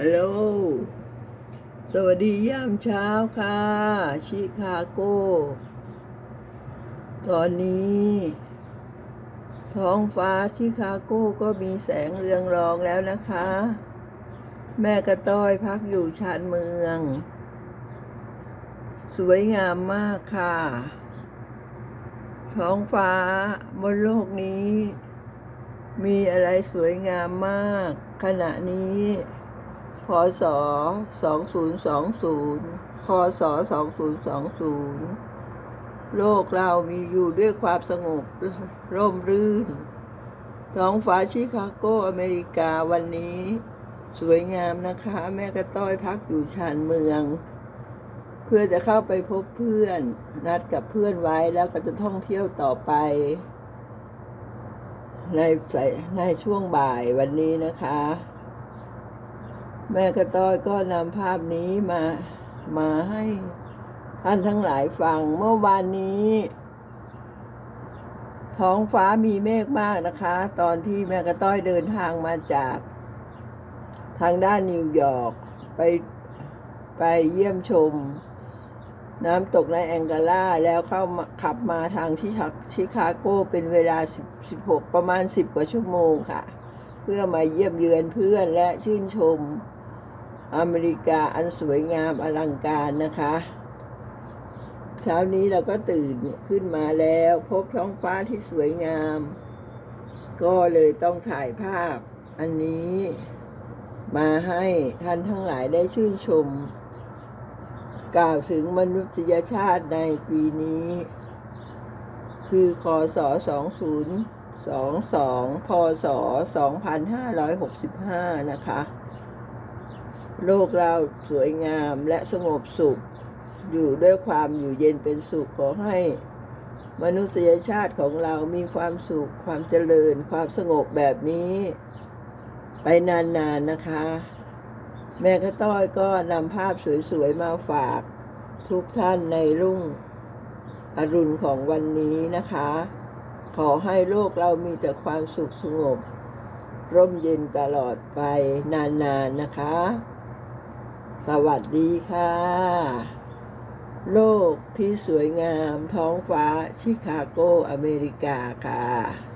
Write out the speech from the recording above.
ฮัลโหล สวัสดียามเช้าค่ะ ชิคาโก ตอนนี้ ท้องฟ้าชิคาโกก็มีแสงเรืองรองแล้วนะคะ แม่กระต้อยพักอยู่ชานเมือง สวยงามมากค่ะ ท้องฟ้าบนโลกนี้ มีอะไรสวยงามมาก ขณะนี้ พศ2020 คศ2020 โลกเรามีอยู่ด้วยความสงบร่มรื่น ท้องฟ้าชิคาโกอเมริกาวันนี้ สวยงามนะคะ แม่กระต้อยพักอยู่ชานเมือง เพื่อจะเข้าไปพบเพื่อน นัดกับเพื่อนไว้แล้วก็จะท่องเที่ยวต่อไป ในในช่วงบ่ายวันนี้นะคะ แม่กระต้อยก็นำภาพนี้มามาให้ท่านทั้งหลายฟังเมื่อวานนี้ ท้องฟ้ามีเมฆมากนะคะ ตอนที่แม่กระต้อยเดินทางมาจาก ทางด้านนิวยอร์กไปไปเยี่ยมชม น้ำตกในแองกาล่าแล้วเข้ามาขับมาทางที่ชิคาโกเป็นเวลา10 16ประมาณ 10 กว่าชั่วโมงค่ะ เพื่อมาเยี่ยมเยือนเพื่อนและชื่นชม อเมริกาอันสวยงามอลังการนะคะ เช้านี้เราก็ตื่นขึ้นมาแล้ว พบท้องฟ้าที่สวยงาม ก็เลยต้องถ่ายภาพ อันนี้มาให้ท่านทั้งหลายได้ชื่นชม กล่าวถึงมนุษยชาติในปีนี้ คือคศ2022 พศ 2565 นะคะ โลกเราสวยงามและสงบสุข อยู่ด้วยความอยู่เย็นเป็นสุขขอให้ มนุษยชาติของเรามีความสุข ความเจริญ ความสงบแบบนี้ ไปนานๆนนะคะ แม่ข้าต้อยก็นำภาพสวยๆมาฝากทุกท่านในรุ่งอรุณของวันนี้นะคะ ขอให้โลกเรามีแต่ความสุขสงบ ร่มเย็นตลอดไปนานๆนนะคะ สวัสดีค่ะ โลกที่สวยงามท้องฟ้าชิคาโก อเมริกาค่ะ